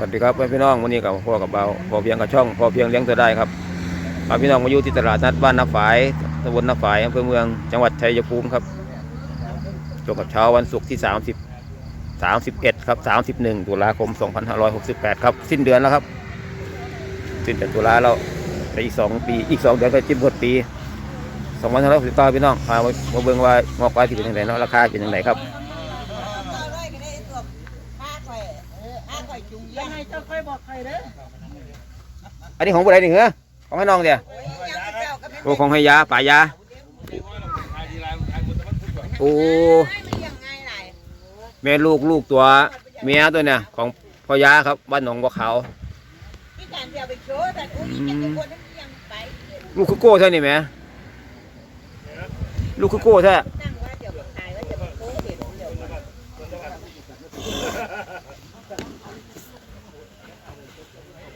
วัสดีครับพี่น้องวันนี้กับพ่อกับเบาพอเพียงกับช่องพอเพียงเลี้ยงตัวได้ครับพาพี่น้องมาอยู่ที่ตลาดนัดบ้านนาฝายตำบลนาฝายอำเภอเมืองจังหวัดชัยภูมิครับจบกับเช้าวันศุกร์ที่ 30 31ครับ31 ตุลาคม 2568 ครับ สิ้นเดือนแล้วครับ สิ้นเดือนตุลาแล้วอีก 2 ปีอีก 2 เดือนก็จิ้มหมดปี2569พี่น้องพามามาเบิ่งว่างอกไว้ที่เป็นยังไงเนาะราคาเป็นยังไงครับ ยังไงเจ้าค่ อยบอกใครเด้ออันนี้ของผู้ใดนี่เหรอของให้น้องเดียโอ้ของให้ยาป่ายา โอ้แม่ลูกลูกตัวเมียตัวเนี่ย ของพ่อยาครับบ้านหนองบัวขาวลูกคือโก้ใช่นี่แหม่ลูกคือโก้ใช่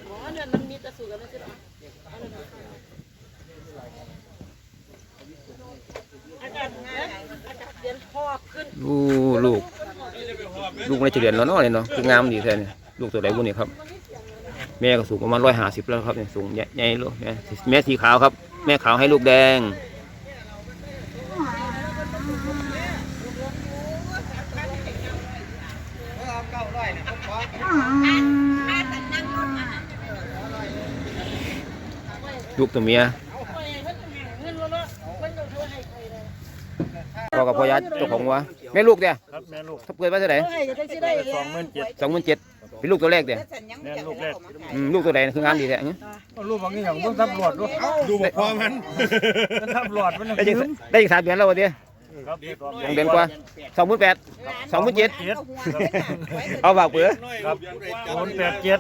อ๋อเนี่ยมันมีแต่สูตรกันไม่ใช่หรออากาศอากาศเปลี่ยนพ อบขึ้นลูก ลูกในเฉลี่ยแล้วเนาะเนี่ยเนาะคืองามดีแท้เนี่ยลูกตัวใดบุนี่ยครับ แม่ก็สูงประมาณร้อยห้าสิบแล้วครับเนี่ยสูงใหญ่ใหญ่ลูกแม่แม่สีขาวครับ แม่ขาวให้ลูกแดงลูกตัวเมีย เงินแล้วเนาะมันจะช่วยให้ใครเลย พ่อ กับพ่อยัดเจ้าของวะแม่ลูกเนี่ยครับแม่ลูกถ้าเปิดไว้เท่าไหร่ให้จะได้สิได้สองหมื่นเจ็ดสองหมื่นเจ็ดเป็นลูกตัวแรกเดียแม่ลูกแรกอืมลูกตัวใดคืองามดีแท้อื้อลูกบางอย่างต้องทับหลอดด้วยดูบอกพอมันมันทับหลอดมันได้ยังได้ยังสามเดือนแล้ววะเดียครับสองเดือนกว่าสองหมื่นแปดสองหมื่นเจ็ดเจ็ดเอาฝากเปือครับศูนย์แปดเจ็ด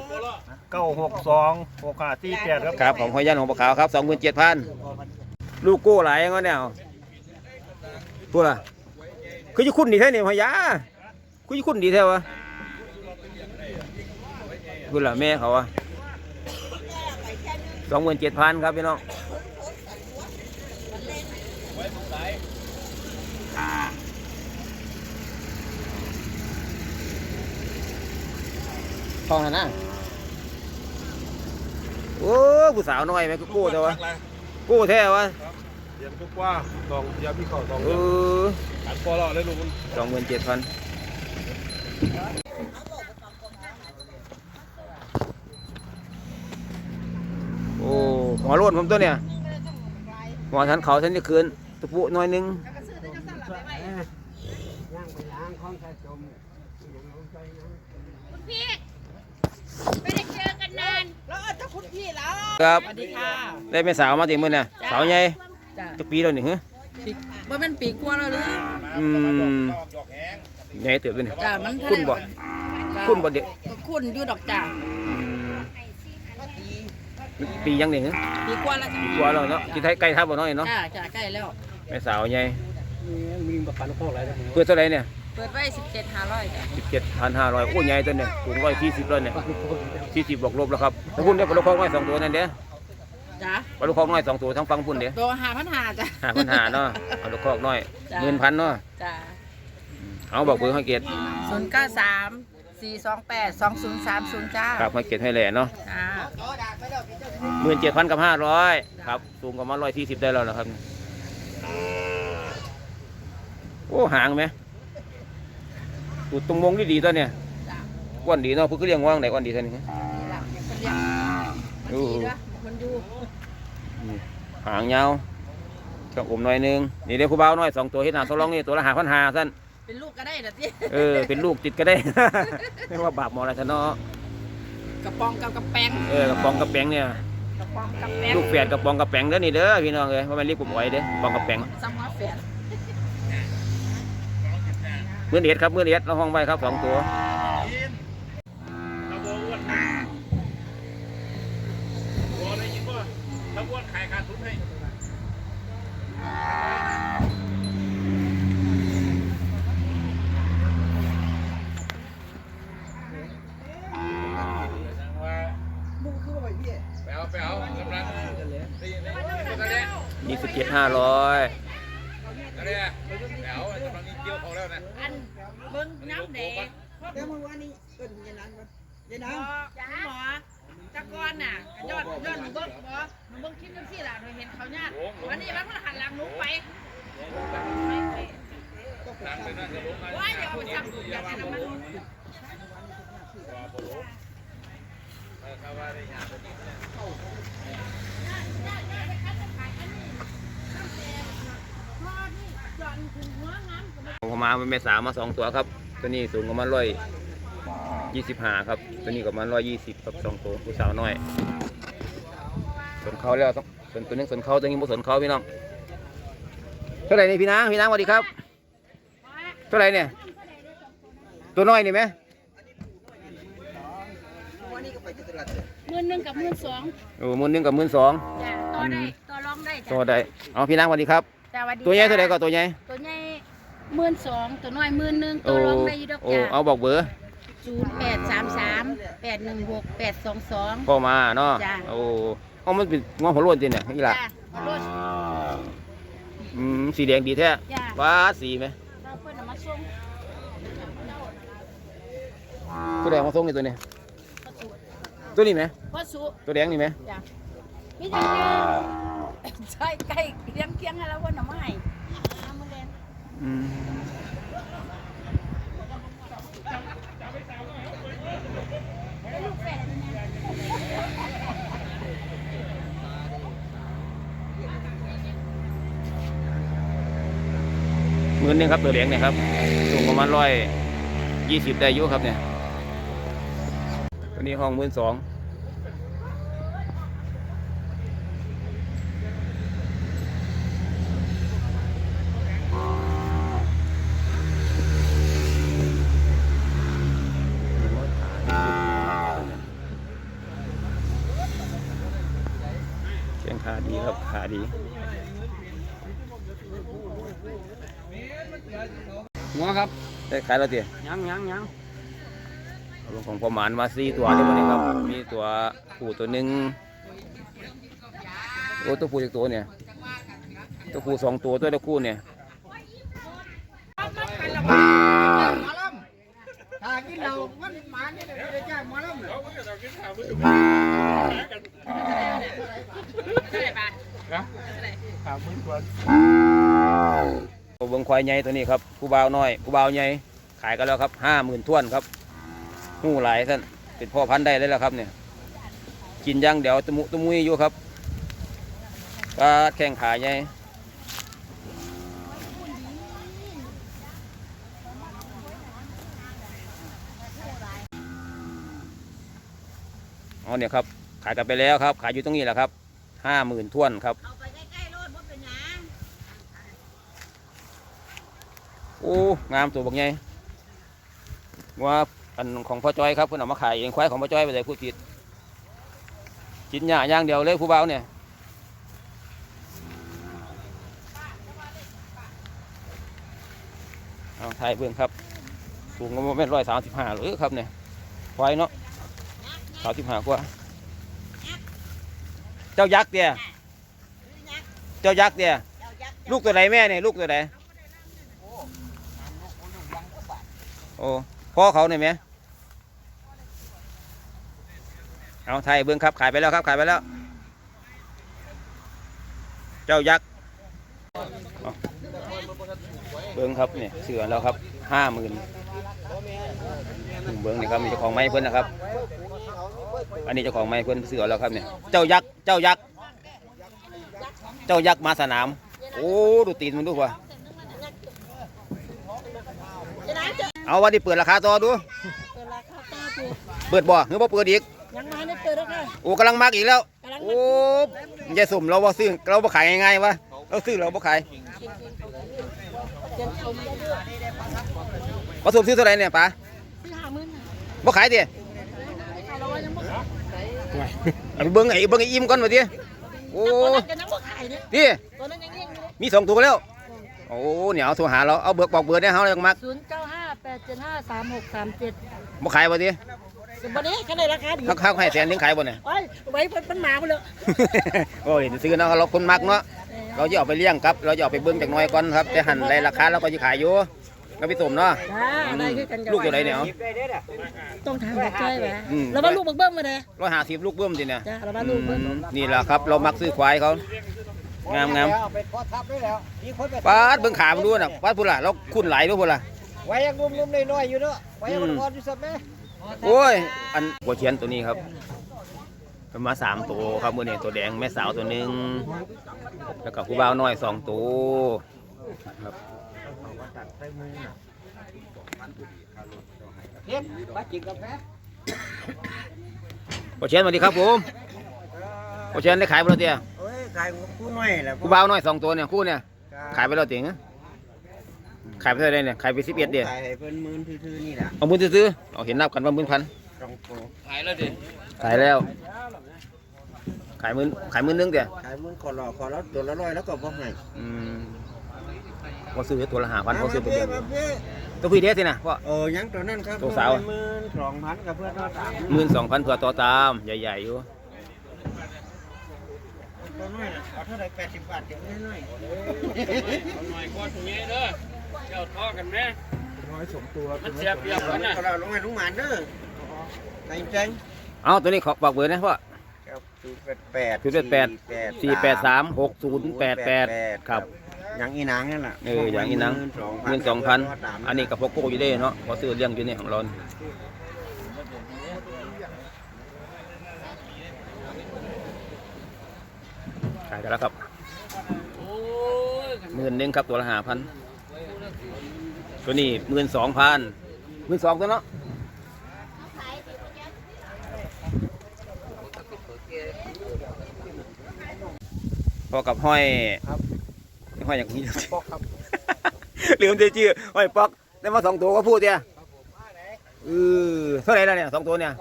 เก้าหกสองหกห้าสี่แปดครับครับของพ่อยันของปลาขาวครับสองหมื่นเจ็ดพันลูกกู้หลายงั้นเนี่ย พูดล่ะคือจะคุ้นดีแท้เนี่ยพ่อยาคือจะคุ้นดีแท้วะพูดล่ะแม่เขาอะสองหมื่นเจ็ดพันครับพี่น้องทองนะนะโอ้ผู้สาวน้อยไหมก็กู้แต่วะกู้แท้วะ เดี๋ยวทุกว่าสองเดี๋ยวพี่เขาสองเอออัดพอเราได้ลูกมันสองหมื่นเจ็ดพันโอ้หัวโล้นผมตัวเนี่ยหัวทันเขาทันจะคืนตะปุหน่อยหนึงพี่ไม่ได้เจอกันนานแล้วอาจจะคุณพี่แล้วครับสวัสดีค่ะได้เป็นสาวมาตีมือน่ะสาวใหญ่ จ้ะจะปีแล้วนี่ฮะปีว่ามันปีกว่าแล้วหรืออืมใหญ่เติบเลยนี่จ้ะมันคุณบ่คุณบ่เด็กก็คุณอยู่ดอกจ้ะปียังนี่ฮะปีกว่าแล้วจ้ะกลัวแล้วเนาะที่ไทยไกลทับบ่น้อยเนาะจ้ะจ้ะใกล้แล้วแม่สาวใหญ่มีประกันพ่ออะไรนะเพื่อเท่าไหรเนี่ยเปิดไว้สิบเจ็ดห้าร้อยจ้ะสิบเจ็ดพันห้าร้อยโอ้ใหญ่ตัวเนี่ยสูงร้อยสี่สิบเลยเนี่ยสี่สิบบวกลบแล้วครับถ้าพุ่นได้ปลาลูกคอกน้อยสองตัวนั่นเด้ จ้ะปลาลูกคอกน้อยสองตัวทั้งฟังพุ่นเด้ตัวหาพันหาจ้ะห้าพันห้าเนาะปลาลูกคอกน้อยจ้ะหมื่นพันเนาะจ้ะเอาบอกเบอร์ให้เกียรติศูนย์เก้าสามสี่สองแปดสองศูนย์สามศูนย์จ้าครับให้เกียรติให้แหล่เนาะจ้าหมื่นเจ็ดพันกับห้าร้อยครับสูงประมาณร้อยสี่สิบได้แล้วนะครับโอ้ห่างไหมตูดตรงมงดีดีๆตัวเนี่ยจ้ะก้อนดีเนาะเพื่อเลี้ยงว่างไหนก้อนดีท่านี้นี่ล่ะคนเรียกโอ้ดีด้วยมันอยู่ หางยาวช่องอมหน่อยหนึงนี่เดี๋ยวครูบ่าวน้อยสองตัวเฮ็ดหนาทดลองนี่ตัวละหาพันหาสั้นเป็นลูกก็ได้นะที่เออเป็นลูกติดก็ได้ ไม่ว่าบาปหมออะไรทะเนาะกระปองกับกระแปงเออกระป๋องกระแปงเนี่ยกระปองกับแปงลูกแฝดกระป๋องกระแปงเด้อนี่เด้อพี่น้องเอ้ยว่ามันเรียกผมไว้เด้อกระป๋องกระแปงซ้ำหัวแฝดเมื่อเด็ดครับเมื่อเด็ดเราห้องไว้ครับสองตัว ถ้าอ้วนขายขาดทุนให้ ไปเอาไปเอากำลังตีนี่กันเนี่ย ยี่สิบเจ็ดห้าร้อย กันเนี่ยไปเอากำลังเกี่ยวของแล้วนะ อันเบิ้งน้ำแดง แล้วเมื่อวานนี้เอิ้นอยังนั้นวะ หมอหมอตะกอนน่ะยอดยอดหนูเบิ้งหมอหนูเบิ้งคลิปจังซี่ล่ะหนูเห็นเขาญาติวันนี้มันหันหลังหนูไปว่า อย่าเอาไปจับอย่าไปทำมันผมมาเป็นแม่สาวมาสองตัวครับ ตัวนี้สูงประมาณร้อยยี่สิบห้าครับ ตัวนี้ก็ประมาณร้อยยี่สิบครับสองตัวผู้สาวน้อยส่วนเขาแล้วต้องสนตัวนึงส่วนเขาตัวนี้บ่สนเขาพี่น้องเท่าไหร่นี่พี่นางพี่นางสวัสดีครับ เท่าไหร่เนี่ย ตัวน้อยนี่ไหมหมื่นหนึ่งกับหมื่นสองโอ้หมื่นหนึ่งกับหมื่นสองจ้ะต่อได้ต่อรองได้ตัวจ้ะใดเอาพี่นางสวัสดีครับ จ้ะสวัสดีตัวใหญ่จ้ะเท่าไหร่ก็ตัวใหญ่ตัวใหญ่หมื่นสองตัวน้อยหมื่นหนึ่งตัโอ้วรองได้อยู่ดอกโอ้จ้ะเอาบอกเบอร์ศูนย์แปดสามสามแปดหนึ่งหกแปดสองสอง พ่อมาเนาะจ้ะ โอ้เอามันเป็นงอหัวโล้วนจริงเนี่ยนี่ล่ะจ้ะขอโทษอืมสีแดงดีแท้จ้ะว้าสีไหมเราเพิ่นเอามาส่ง ตัวแดงมาส่งนี่ตัวนี้ตัวนี้ไหมพ่อสุตัวแดงนี่ไหมจ้ะมีแต่เนี่ยใช่ใกล้เคียงเคียงให้แล้ววันเอามาให้เอามาเล่นอืมลูกแฝดเนี่ยหมื่นหนึงครับตัวแดงเนี่ยครับสูงประมาณร้อยยี่สิบได้อยุครับเนี่ย ตัวนี้ห้องมื่นสองเชียงขาดีครับขาดีหัวครับได้ขายแล้วเตี๋ยยังยังยัง ของประมาณมาสี่ตัวเลยวันนี้ครับ มีตัวผู้ตัวหนึ่งโอ้ตัวผู้อีกตัวเนี่ย ตัวผู้สองตัวตัวตัวคู่เนี่ยถ้ากินเรามันหมาเนี่ยเดี๋ยวจะมาแล้วเท่าไหร่ปะถามมึงก่อนตัวเบิ้งควายใหญ่ตัวนี้ครับผู้บ่าวน้อยผู้บ่าวใหญ่ขายกันแล้วครับห้าหมื่นท้วนครับ หูหลายท่านเป็นพ่อพันธุ์ได้เลยแล้วครับเนี่ยกินย่างเดี๋ยวตะมุตะมุยอยู่ครับก็แข่งขาใหญ่อ๋อเนี่ยครับขายกันไปแล้วครับ ขายอยู่ตรงนี้แหละครับห้าหมื่นท้วนครับเอาไปใกล้ๆรถบ่เป็นยังโอ้งามตัวบักใหญ่ว่า อันของพ่อจ้อยครับเพิ่นเอามาขายเองควายของพ่อจ้อยไปเลยพูดผิดกินหญ้าอย่างเดียวเลยผู้เบาเนี่ยเอาไทยเบื้องครับสูงก็ไม่ร้อยสามสิบห้าหรือครับเนี่ยควายเนาะสามสิบห้ากว่า เจ้ายักษ์เดียเจ้ายักษ์เดียลูกตัวไหนแม่เนี่ยลูกตัวไหนโอ้พ่อเขาเนี่ยไหม เอาไทยเบิ้องครับขายไปแล้วครับขายไปแล้ว เจ้ายักษ์เบิ้องครับเนี่ยเสือแล้วครับห้าหมื่นเบิ้องนี่ครับมีเจ้าของไม้เพิ่อนนะครับ อันนี้เจ้าของไม้เพิ่อนเสือแล้วครับเนี่ยเจ้ายักษ์เจ้ายักษ์เจ้ายักษ์มาสนาม โอ้ดูตีนมันดูว่ะเอาวันนี้เปิดราคาต่อดู เปิดราคาตาปูเปิดบ่หรือบ่เปิดอีก ยังมาได้เปิดแล้วค่ะโอ้กำลังมากอีกแล้วกำลังโอ้ยายสมเราบ่ซื้อเราบ่ขายง่ายๆวะเราซื้อเราบ่ขายเจ็ดชมได้ด้วยบ่สมซื้อเท่าไหร่เนี่ยป๋าที่ห้าหมื่นบ่ขายดิเรายังไม่ขายเอาไปเบิ่งไอ้เบิ่งไอ้อิ่มก่อนว่าติโอ้ตัวนั้นก็ยังไม่ขายเนี่ยดิตัวนั้นยังเลี้ยงอยู่มีสองตัวแล้วโอ้เนี่ยเอาโทรหาเราเอาเบิกบอกเบอร์ได้เฮาเลยมักศูนย์เก้าห้าแปดเจ็ดห้าสามหกสามเจ็ดบ่ขายบ่ติวั นนี้ก็ได้ราคาดีเขาเขาให้แสนถึงขายบ่เนี่ยโอ้ยไว้เพิ่นเป็นหมาไปเลยโอ้ยซื้อเนาะเราคนมักเนาะเราจะเอาไปเลี้ยงครับเราจะเอาไปเบิ่งจากหน้อยก่อนครับแต่หันได้ราคาเราก็สิขายอยู่ก็พี่สมเนาะจ้าได้คือกันกับลูกตัวใดเนี่ยเอาต้องทางบักจ้อยแหวะอืมแล้วว่าลูกบักเบิ้มมาเลยร้อยห้าสิบลูกเบิ้มสิเนี่ยจ้าแล้วว่าลูกเบิ้มนี่แหละครับ เรามักซื้อควายเขางามงามไปขอทับด้วยแล้วมีคนไปปาดเบิ่งขามันดูน่ะปาดพุ่นล่ะเราคุ้นหลายดูพุ่นล่ะไว้ยังงุ่มๆน้อยๆอยู่เนาะไว้ยังอ่อนๆอยู่สักแม่ โอ้ย อันหัวเชียนตัวนี้ครับเป็นมาสามตัวครับมือนี่ตัวแดงแม่สาวตัวหนึ่งแล้วก็ผู้บ่าวน้อยสองตัวครับเฮ็ดมากินกาแฟหัวเชียนสวัสดีครับผมหัวเชียนได้ขายไปแล้วเตี้ยเอ้ยขายกูน้อยแหละผู้บ่าวน้อยสองตัวเนี่ยคู่เนี่ยขายไปแล้วเตี้ยง ขายไปเท่าไหรเนี่ยขายไปสิบเอ็ดเดียวขายให้เพิ่นหมื่นทื่อๆนี่แหละเอามือซื้อๆเอาเห็นนับกันว่าหมื่นพันสองตัวขายแล้ว ขายหมื่นขายหมื่นหนึงเตี้ยขายหมื่นขอรอขอแล้วตัวละร้อยแล้วก็บ่ให้อืมพอซื้อตัวละห้าพันพอซื้อตัวเดียวมาเบ้มาเบ้ตัวพี่เดียวสินะพ่อ เออยังตัวนั้นครับตัวสาว หมื่นสองพันกับเพื่อนเราสามหมื่นสองพันเผื่อต่อตามใหญ่ๆอยู่ตัวน้อยน่ะเอาเท่าไหร่แปดสิบบาทเก็บไว้หน่อยหน่อยก้อนตรงนี้เด้อเจ้าท่อกันไหมน้อยสองตัวมันเสียเปรียบกันน่ะเราลงมาลงมาเด้อใจแจ้งเอาตัวนี้ขอบอกเบอร์นะพ่อครับศูนย์แปดแปดศูนย์แปดแปดสี่แปดสามหกศูนย์แปดแปดครับอย่างอีนางนั่นแหละเอออย่างนี้นังเงินสองพันอันนี้กับพวกโก้อยู่ได้เนาะพอซื้อเลี้ยงอยู่ในของเราขายกันแล้วครับโอ้ยหมื่นหนึ่งครับตัวละห้าพัน ตัวนี้หมื่นสองพันหมื่นสองตัวเนาะพอกับห้อยห้อยอย่างนี้ปอกครับลืมชื่อห้อยปอกได้มาสองตัวก็พูดเนี่ยเออเท่าไหร่แล้วเนี่ยสองตัวเนี่ย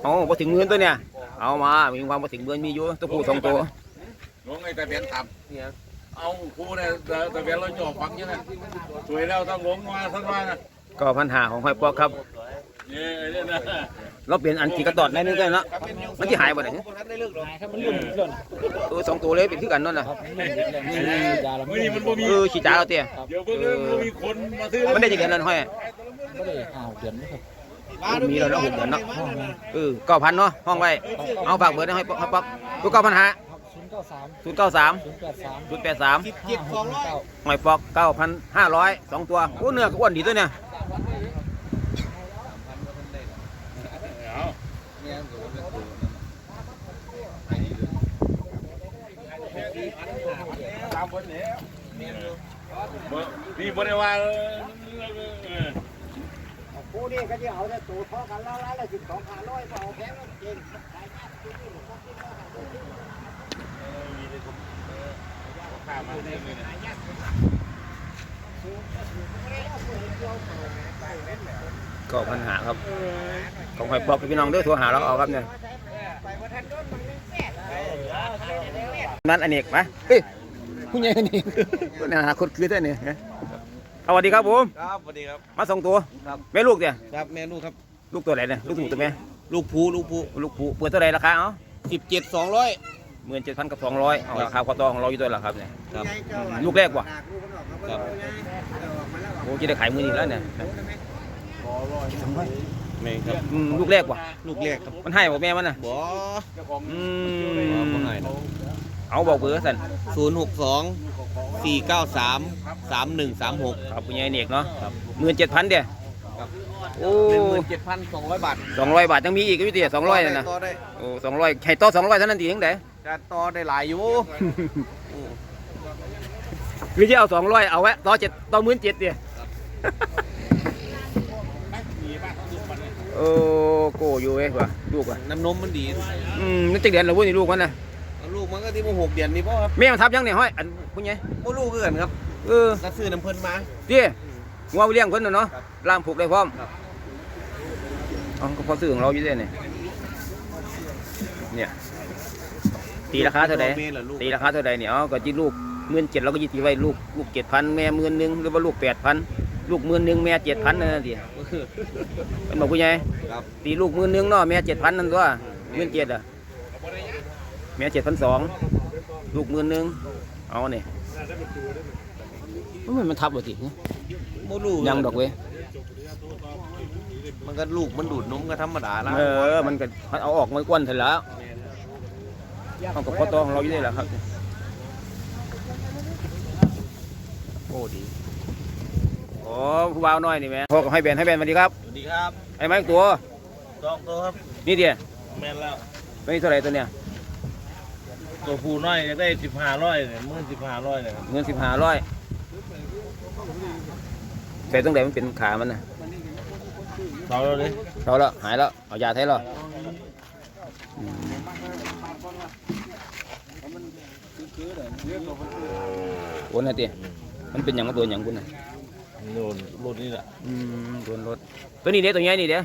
เอาพอถึงหมื่นตัวเนี่ยเอามามีความพอถึงหมื่นมีอยู่ตัวผู้สองตัวลงไอ้ตะเบียนต่ำ เอาครูเนี่ยตะเบียนเราจ่อฟังยังไงสวยแล้วต้องลงมาสักวันนะก็พันหาของห้อยปอกครับ เนี่ยเนี่ยนะเราเปลี่ยนอันที่กระตอดได้นึงกันเนาะมันที่หายไปไหนเออสองตัวเลยเป็นคือกันนั่นน่ะมื่อนี้มันบ่มีเออขี้จ้าเราเตี้ยเดี๋ยวเพิ่งเริ่มบ่มีคนมาซื้อมันได้จะเดือนนั้นห้อยมีแล้วเนาะหกเดือนเนาะเออเก้าพันเนาะห้องไว้เอาฝากเบอร์ได้ห้อยปอกห้อยปอกตัวเก้าพันหา ศูนย์เก้าสามศูนย์แปดสามเจ็ดสองร้อยหอยปอกเก้าพันห้าร้อยสองตัวโอ้เนื้อก็อ้วนดีตัวเนี่ยนี่บ่ได้ว่าเออกูนี่ก็จะเอาแต่ตัวเท่ากันแล้วแล้วละสิบสองพันร้อยเอาแพง แล้วเก่งก็พันหาครับ ของหอยปอกพี่น้องเด้อโทรหาเราเอาครับเนี่ยนั่นอันเอกมาเฮ้ยผู้ใหญ่อันนี้คนหาคนคือได้เนี่ยสวัสดีครับผมครับสวัสดีครับ มาส่งตัวแม่ลูกเนี่ยครับเมนูครับ ลูกตัวไหนเนี่ยลูกถูกตัวแม่ลูกผูลูกผูลูกผู้เปิดเท่าไหร่ราคาเอ้าสิบเจ็ดสองร้อย หมื่นเจ็ดพันกับสองร้อยเอาราคาควอตอของเราอยู่ด้วยเหรอครับเนี่ยครับลูกแรกว่ะครับโอ้จะได้ขายมือนี้แล้วเนี่ยนี่ครับอืมลูกแรกว่ะลูกเล็กครับมันให้บอกแม่มันน่ะบ่อืมเอาบอกเบอร์สันศูนย์หกสองสี่เก้าสามสามหนึ่งสามหกครับผู้ใหญ่เนกเนาะหมื่นเจ็ดพันเดียโอ้หนึ่งหมื่นเจ็ดพันสองร้อยบาทสองร้อยบาทยังมีอีกวิธีสองร้อยนะต่อได้โอ้สองร้อยไข่ต่อสองร้อยเท่านั้นทีทั้งแต่จะต่อได้หลายอยู่หรือจะเอาสองร้อยเอาไว้ต่อเจ็ดต่อหมื่นเจ็ดเดียโอ้โกอยู่เว้ยว่ะลูกว่ะน้ำนมมันดีอืมนี่จักเดือนแล้วเว้ยนี่ลูกมันนะลูกมันก็ที่มาหกเดือนนี่พ่อครับแม่มันทับยังเนี่ยห้อยอันผู้ใหญ่พ่ลูกคือกันครับเออก็ซื้อน้ำเพิ่นมาเตี้ยงัวเลี้ยงเพิ่นน่ะเนาะครับล่ามผูกได้พร้อมครับอ๋อก็พอซื้อของเราอยู่เด้เนี่ยเนี่ย ตีราคาเท่าใดเมตรละลูกตีราคาเท่าใดเนี่ยอ๋อก็จีลูกหมื่นเจ็ดเราก็ยีตีไว้ลูกลูกเจ็ดพันแม่หมื่นหนึ่งหรือว่าลูกแปดพันลูกหมื่นหนึ่งแม่เจ็ดพันนั่นนะดิเป็นบอกผู้ใหญ่ครับตีลูกหมื่นหนึ่งเนาะแม่เจ็ดพันนั่นตัวหมื่นเจ็ดอะแม่เจ็ดพันสองลูกหมื่นหนึ่งเอาเนี่ยมันมันทับบ่ติโมบ่รู้ยังดอกเว้ยมันก็ลูกมันดูดนมก็ธรรมดาละเออมันก็เอาออกมากวนเสร็จแล้ว เอากับพ่อตอของเราอยู่นี่แหละครับ โอ้ดีโอ้ผู้บ่าวน้อยนี่แม่พ่อก็ให้แบนให้แบนสวัสดีครับสวัสดีครับไอ้ไม้ตัวสองตัวครับนี่เดียวแม่นแล้วตัวนี้เท่าไหร่ตัวเนี้ยตัวผู้น้อยจะได้สิบห้าร้อยเนี่ยมื่นสิบห้าร้อยเนี่ยครับเงินสิบห้าร้อยใส่ตรงไหนมันเป็นขามันนะสองเราเลยเราแล้วหายแล้วเอายาไทยแล้วอืม โอนนะเตี้ยมันเป็นอย่างมาตัวอย่างคุณน่ะโดนรถนี่แหละอืมโดนรถตัวนี้เดี๋ยวตัวใหญ่นี่เดี๋ยว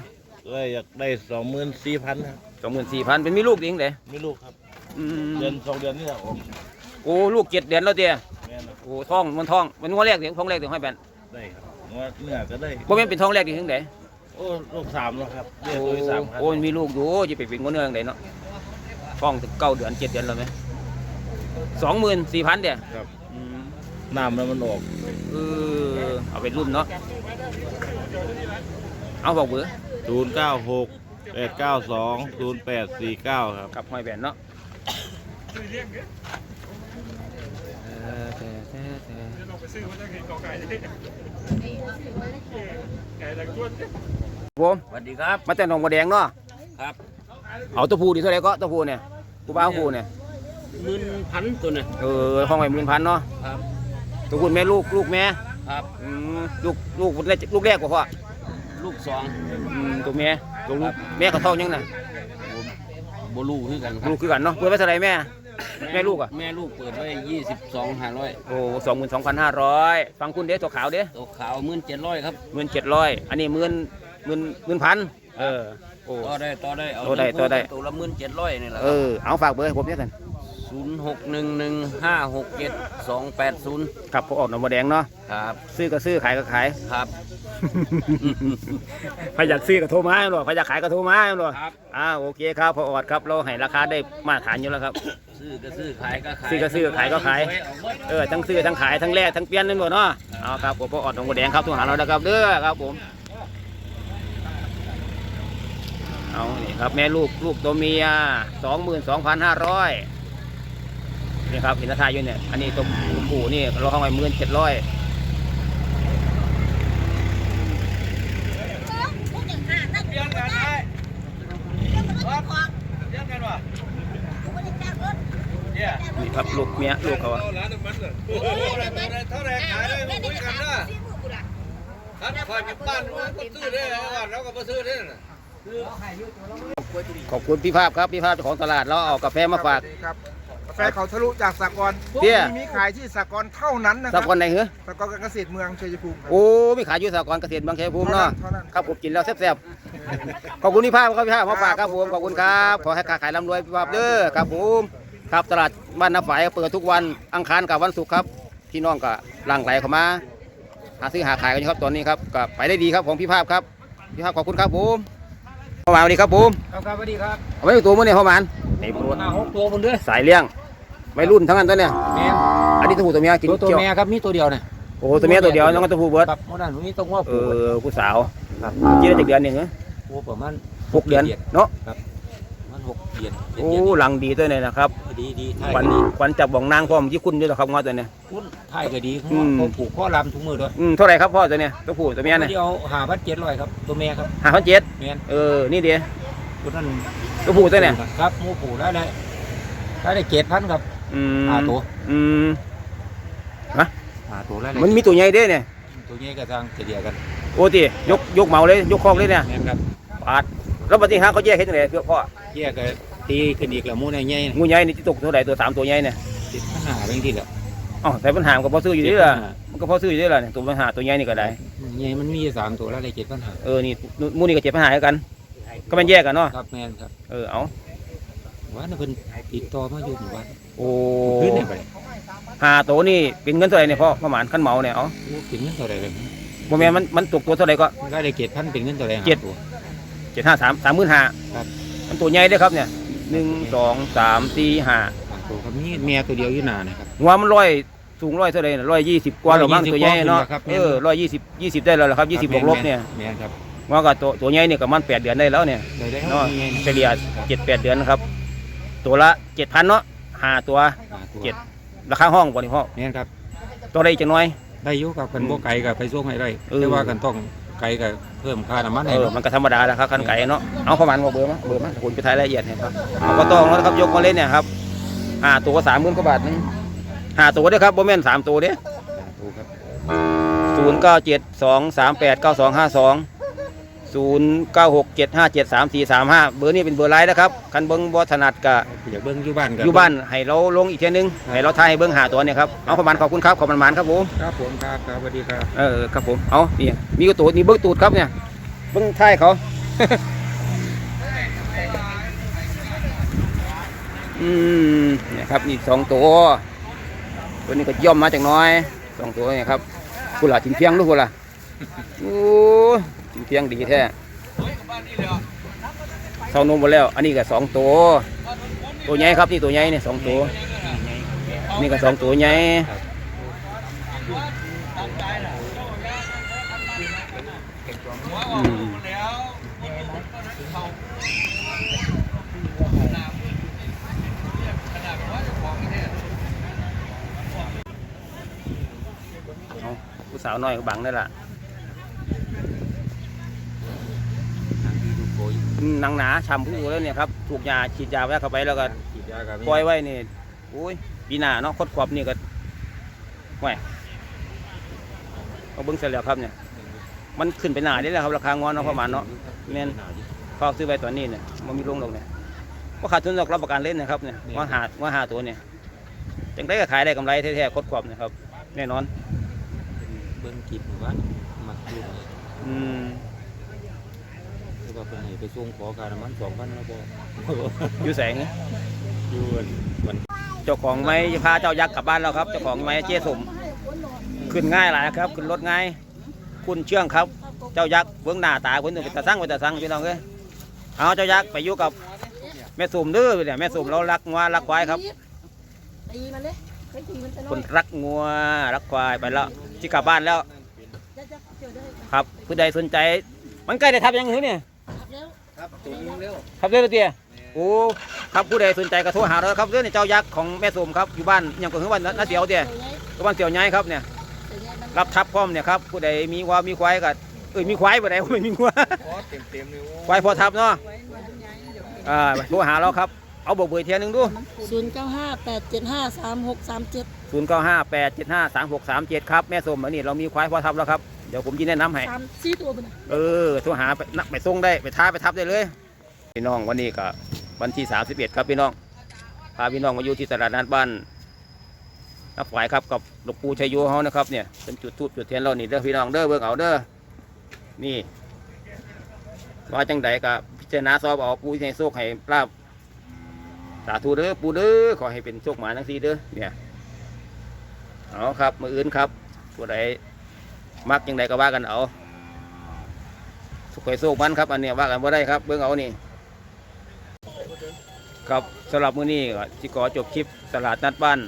เลยอยากได้สองหมื่นสี่พันครับสองหมื่นสี่พันเป็นมีลูกจริงเดี๋ยวไม่ลูกครับอืมเดือนสองเดือนนี่แหละผมโอ้ลูกเจ็ดเดือนแล้วเตี้ยแม่นครับโอ้ท้องมันท้องมันงัวแรกเดี๋ยวท้องแรกเดี๋ยวให้แบนได้ครับว่าเนื้อก็ได้บ่แม่นเป็นท้องแรกดิถึงเดี๋ยวโอ้ลูกสามแล้วครับเรียกโอ้ตัวที่สามครับโอ้มันมีลูกอยู่จะไปเป็นงัวเนื้อจังไดเนาะท้องถึงเก้าเดือนเจ็ดเดือนแล้วไหม สองหมื่นสี่พันเดี๋ยวครับอืมน้ำแล้วมันออกเออเอาไปรุ่นเนาะเอาบอกเบอร์ศูนย์เก้าหกแปดเก้าสองศูนย์แปดสี่เก้าครับ กับห้อยแบนเนาะผมสวัสดีครับ มาแต่หนองบัวแดงเนาะครับ เอาตัวผู้ดิเท่าไหรก็ตัวผู้เนี่ยกูบ้าผู้เนี่ย หมื่นพันตัวเนี่ยเออห้องไอ้หมื่นพันเนาะครับตัวคุณแม่ลูกลูกแม่ครับอืมลูกลูกแรกลูกแรกกว่าพ่อลูกสองอืมตัวแม่ตัวลูกแม่ก็ท้องยังน่ะโบลูคือกันครับลูกคือกันเนาะเปิดไว้เท่าไหรแม่ แม่ลูกอะแม่ลูกเปิดไว้ยี่สิบสองห้าร้อยโอ้สองหมื่นสองพันห้าร้อยฟังคุณเด้ตัวขาวเด้ตัวขาวหมื่นเจ็ดร้อยครับหมื่นเจ็ดร้อยอันนี้หมื่นหมื่นหมื่นพันเออโอ้ต่อได้ต่อได้เอาต่อได้ต่อได้ตัวละหมื่นเจ็ดร้อยนี่แหละเออเอาฝากเบอร์ให้ผมเนี่ยกัน ศูนย์หกหนึ่งหนึ่งห้าหกเจ็ดสองแปดศูนย์ครับพอออกหนองบัวแดงเนาะครับซื้อก็ซื้อขายก็ขาย ครับใครอยากซื้อก็โทรมาให้หรอใครอยากขายก็โทรมาให้หรอครับ อ่าโอเคครับพอออดครับเราให้ราคาได้มาตรฐานอยู่แล้วครับ ซื้อก็ซื้อขายก็ขายซื้อก็ซื้อขายก็ขาย เออทั้งซื้อทั้งขายทั้งแลกทั้งเปลี่ยนนั่นหมดเนาะเอาครับผมพอออดหนองบัวแดงครับทุกหาเรานะครับเด้อครับผมเอานี่ครับแม่ลูกลูกตัวเมียสองหมื่นสองพันห้าร้อย นี่ครับเห็นราคาอยู่เนี่ย อันนี้ตัวผู้นี่เราเข้าไปหมื่นเจ็ดร้อยนี่ครับลูกเมียลูกเขาอะเท่าไรขายได้คุยกันนะถ้าคอยมีบ้านก็ซื้อได้แล้วเราก็มาซื้อได้นะขอบคุณพี่ภาพครับพี่ภาพเจ้าของตลาดเราเอากาแฟมาฝากครับกาแฟเขาทะลุจากสากลเตี้ย มีขายที่สากลเท่านั้นนะคสารับกลไหนเหรอสากลการเกษตรเมืองชัยภูมิครับ โอ้มีขายอยู่สากลเกษตรบางแคภูมิเนาะเท่านั้น ครับผมกินแล้วแซ่บๆขอบคุณพี่ภาพครับพี่ภาพมาฝากครับผมขอบคุณครับขอให้ค้าขายร่ำรวยพี่ภาพเด้อครับผมครับตลาดบ้านน้ำฝายเปิดทุกวันอังคารกับวันศุกร์ครับพี่น้องก็หลั่งไหลเข้ามา หาซื้อหาขายกันอยู่ครับตอนนี้ครับก็ไปได้ดีครับของพี่ภาพครับพี่ภาพขอบคุณครับผมพ่อหมานสวัสดีครับผมครับครับสวัสดีครับเอาไว้ตัวมื่อนี่พ่อหมานนี่บุญห้าหกตัวคนเด้อสายเลี้ยง ไม่รุ่นทั้งนั้นตัวเนี่ยแม่นอันนี้ตัวผู้ตัวเมียกินตัวตัวเกี่ยวแม่ครับมีตัวเดียวนะโอ้ตัวเมียตัวเดียวน้องก็ตัวผู้เบิร์ดครับเมื่อนั้นมีตัวว่าเอปูอผู้สาวกินได้จากเดือนหนึ่งเหรอปูประมาณ หกเดือนเนาะมันหกเดือนเจ็ดโอ้เดือนหลังดีตัวเนี่ยนะครับดีดีไทยขวัญก็ดีขวัญจับบ่องนางพร้อมที่คุณด้วยเหรอครับงอตัวเนี่ย คุณไทยก็ดีเขาอืมเขาผูกข้อลำทุกมือด้วยอืมเท่าไหร่ครับพ่อตัวเนี่ยตัวผู้ตัวเมียเนี่ยเดียวหาพันเจ็ดร้อยครับ ตัวแม่ครับห้าพันเจ็ดแม่นเออนี่เดียวตัวนั้นตัวผู้ตัวเนี่ยครับหมูผูได้ได้ได้ได้เจ็ดพันครับ อืมห้าตัวอืมหาตัวได้เลยมันมีตัวใหญ่เด้เนี่ยตัวนี้ก็ทางเดียวกันโอ้ตียกยกเหมาเลยยกคอกเลยเนี่ยแม่นครับปาดแล้วปฏิหารเขาแยกเห็นยังไงเพื่อพ่อแยกก็ตีขึ้นอีกแล้วหมูในใหญ่งูใหญ่นี่ที่ตกเท่าไหร่ตัวสามตัวใหญ่เนี่ยติดปัญหาเป็นที่แล้วอ๋อแต่ปัญหามันก็พอซื้ออยู่ดีล่ะมันก็พอซื้ออยู่ดีล่ะเนี่ยตัวปัญหาตัวใหญ่นี่ก็ได้ใหญ่มันมีสามตัวแล้วได้เจ็ดปัญหาเออนี่หมูนี่ก็เจ็บปัญหากัน ก็มันแยกกันเนาะครับแม่นครับเออเอาว่าน่ะเพิ่นติดต่อมาอยู่หมู่บ้าน โอ้ขึ้นเนี่ยไปหาตัวนี่เป็นเงินเท่าไหร่เนี่ยพ่อประมาณขั้นเหมาเนี่ยเอาโอ้เป็นเงินเท่าไหร่เลยโมแมนมันมันตกตัวเท่าไหร่ก็มันได้ได้เจ็ดพันเป็นเงินเท่าไหร่หาเจ็ด ตัว เจ็ดห้าสามสามหมื่นห้าครับ มันตัวใหญ่เด้อครับเนี่ยหนึ่งสองสามสี่ห้าหาตัวครับนี่เมียตัวเดียวอยู่หนานะครับหัวมันร้อยสูงร้อยเท่าไหร่ร้อยยี่สิบกว่าหรือมั้งตัวใหญ่เนาะเออร้อยยี่สิบยี่สิบได้แล้วเหรอครับยี่สิบบวกลบเนี่ยแม่นครับว่าก็ตัวตัวใหญ่เนี่ยก็มันแปดเดือนได้แล้วเนี่ยได้ได้เนาะมีไงเฉลี่ยเจ็ดแปดเดือนนะครับ ตัวละเจ็ดพันเนาะ ห้าตัวอ่าตัวเจ็ดราคาห้องบ่นี่พ่อแม่นครับตัวใดจะน้อย ได้อยู่กับกันบ่ไกลกับไปส่งให้ได้เออ แต่ว่ากันต้องไกลกับเพิ่มค่าน้ำมันเอให้อเนาะมันก็ธรรมดาแหล้วครับคันไก่เนาะเอาประมาณว่าเบอร์มั้ยเบอร์มั้ยคุณไปทายรายละเอียดเนี่ยครับเอาก็ต้องแล้วนะครับยกมาเล่นเนี่ยครับห้าตัวสามหมื่นกว่าบาทนึงห้าตัวเด้อครับโบแม่นสามตัวเด้ ถูกครับศูนย์เก้าเจ็ดสองสามแปดเก้าสองห้าสอง ศูนย์เก้าหกเจ็ดห้าเจ็ดสามสี่สามห้าเบอร์นี้เป็นเบอร์ไลน์นะครับคันเบิ้งบ่ถนัดกะอยากเบิ่งอยู่บ้านกัอยู่บ้านให้เราลงอีกเทียนึงให้เราทายให้เบิ้งหาตัวเนี่ยครับเอาประมาณขอบคุณครับขอบประมาณครับผมครับผมครับครับสวัสดีครับเออครับผมเอานี่มีกระตูดนี่เบิ้งตูดครับเนี่ยเบิ้งท้ายเขาอืมเนี่ยครับนี่สองตัวตัวนี้ก็ย่อมมาจากหน้อยสองตัวเนี่ยครับกุหลาบถิงเพียงลูกกุหลาบโอ้ถิง เพียงดีแท้เศร้านมหมดแล้ว อันนี้ก็สองตัว ตัวใหญ่ครับนี่ตัวใหญ่เนี่ยสองตัว นี่ก็สองตัวใหญ่ผู้สาวน้อยก็บังได้ละอืม หนังหนาช้ำผู้แล้วเนี่ยครับถูกยาฉีดยาไว้เข้าไปแล้วก็ฉีดยากับปล่อยไว้นี่อุ้ยปีหน้าเนาะคดขวบนี่ก็ไหวเอาเบิ้งเสร็จแล้วครับเนี่ย มันขึ้นไปหนาได้แล้วครับราคางอนเนาะประมาณเนาะแม่นพอซื้อไปตอนนี้เนี่ยมันมีลงดอกเนี่ยว่าขาดทุนดอกรับประกันเล่นนะครับเนี่ยว่าหาว่าหาตัวเนี่ยจังได้ก็ขายได้กำไรแท้ๆคดขวบเนะครับ แน่นอน เบิ่งกินหมู่บ้านมาอยู่ไหนอืมคือ ว่าเพิ่นให้ไปส่งขอค่าน้ำมัน2,000แล้วบ่อยู่แสงอยู่มันเจ้าของไม้พาเจ้ายักษ์กลับบ้านแล้วครับ เจ้าของไม้เจ๊สมขึ้นง่ายหลายครับขึ้นรถง่าย คุณเชื่องครับ เจ้ายักษ์เบื้องหน้าตาคุณเป็นตาสั่งเป็นตาสั่งพี่น้องเอ้ยเอาเจ้ายักษ์ไปอยู่กับแม่สุ่มเด้อเนี่ยแม่สุ่มเรารักงัวรักควายครับตีมันเลยไปตีมันจะน้คอนยรักงัวรักควายไปแล้วที่กลับบ้านแล้วจะจะเดี๋ยวได้ครับผู้ใดสนใจ มันใกล้ได้ทับยังหรือเนี่ยขับแล้ว ครับตัวนึงเร็วทับเรื่อเตี้ยโอ้ครับผู้ใดสนใจก็โทรหาเราครับเรื่องนี้เจ้ายักษ์ของแม่สมครับอยู่บ้านยังก็คือบ้านนาเสียวเตี้ยตัวใหญ่อยู่บ้านเสียวใหญ่ครับเนี่ยรับทับพร้อมเนี่ยครับผู้ใดมีวัวมีควายก็เอ้ยมีควายบ่ได้ไม่มีวัวพอเต็มเต็มๆเลยควายพอทับเนาะอ่าโทรหาเราครับเอาเบอร์เบอร์เทียหนึงดูศูนย์เก้าห้าแปดเจ็ดห้าสามหกสามเจ็ดศูนย์เก้าห้าแปดเจ็ดห้าสามหกสามเจ็ดครับ แม่ส้มอันนี้เรามีควายพอทับแล้วครับ เดี๋ยวผมจะแนะนำให้ สามสี่ตัวเป็นเออโทรหาไปนักไปส่งได้ไปท้าไปทับได้เลย พี่น้องวันนี้ก็วันที่สามสิบเอ็ดครับพี่น้อง พาพี่น้องมาอยู่ที่ตลาดนัดบ้านนักฝ่ายครับกับหลวงปู่ชัยโยเขานะครับเนี่ยเป็นจุดทูบจุดเทียนเรานี่เด้อพี่น้องเด้อเบิ่งเอาเด้อนี่ว่าจังใดกับพิจารณาสอบเอาปูให้โชคให้ลาบสาธุเด้อปูเด้อขอให้เป็นโชคหมาทั้งสี่เด้อเนี่ยเอาครับมืออื่นครับผู้ใด มักยังไดก็ว่ากันเอาสุขไสู้มันครับอันเนี้ยว่ากันว่าได้ครับเบื้องเอานี่ครับสำหรับมื้อนี้ที่ขอจบคลิปตลาดนัดบ้าน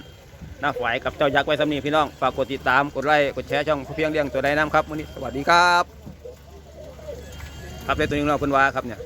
หน้าฝายกับเจ้ายักษ์ไว้สำนีพี่น้องฝากกดติดตามกดไลค์กดแชร์ช่องผู้เพียงเลี้ยงตัวใดน้ำครับมื้อนี้สวัสดีครับ ครับในตัวนี้เราคุณว่าครับเนี่ย